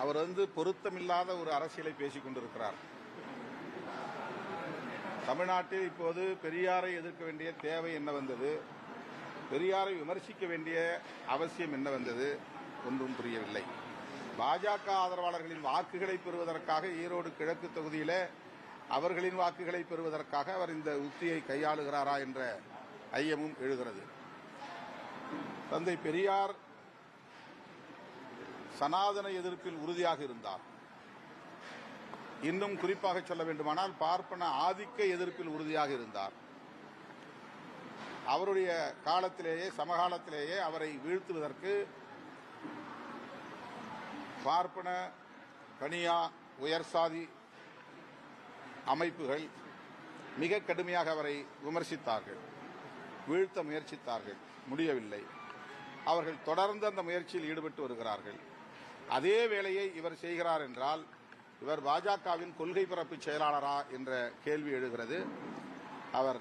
அவர் வந்து பொருத்தமில்லாத ஒரு அரசியலை பேசிக் கொண்டிருக்கிறார். தமிழ்நாட்டில் இப்போது பெரியாரை எதிர்க்க வேண்டிய தேவை என்ன வந்தது? பெரியாரை விமர்சிக்க வேண்டிய அவசியம் என்ன வந்தது? ஒன்றும் புரியவில்லை. பாஜக ஆதரவாளர்களின் வாக்குகளை பெறுவதற்காக ஈரோடு கிழக்கு தொகுதியில் அவர்களின் வாக்குகளை பெறுவதற்காக அவர் இந்த உத்தியை கையாளுகிறாரா என்ற ஐயமும் எழுகிறது. தந்தை பெரியார் சனாதன எதிர்ப்பில் உறுதியாக இருந்தார். இன்னும் குறிப்பாக சொல்ல வேண்டுமானால் பார்ப்பன ஆதிக்க எதிர்ப்பில் உறுதியாக இருந்தார். அவருடைய காலத்திலேயே சமகாலத்திலேயே அவரை வீழ்த்துவதற்கு பார்ப்பன கனியா உயர்சாதி அமைப்புகள் மிக கடுமையாக அவரை விமர்சித்தார்கள் வீழ்த்த முயற்சித்தார்கள் முடியவில்லை. அவர்கள் தொடர்ந்து அந்த முயற்சியில் ஈடுபட்டு வருகிறார்கள். அதே வேலையை இவர் செய்கிறார் என்றால் இவர் பாஜகவின் கொள்கை பரப்பு செயலாளரா என்ற கேள்வி எழுகிறது. அவர்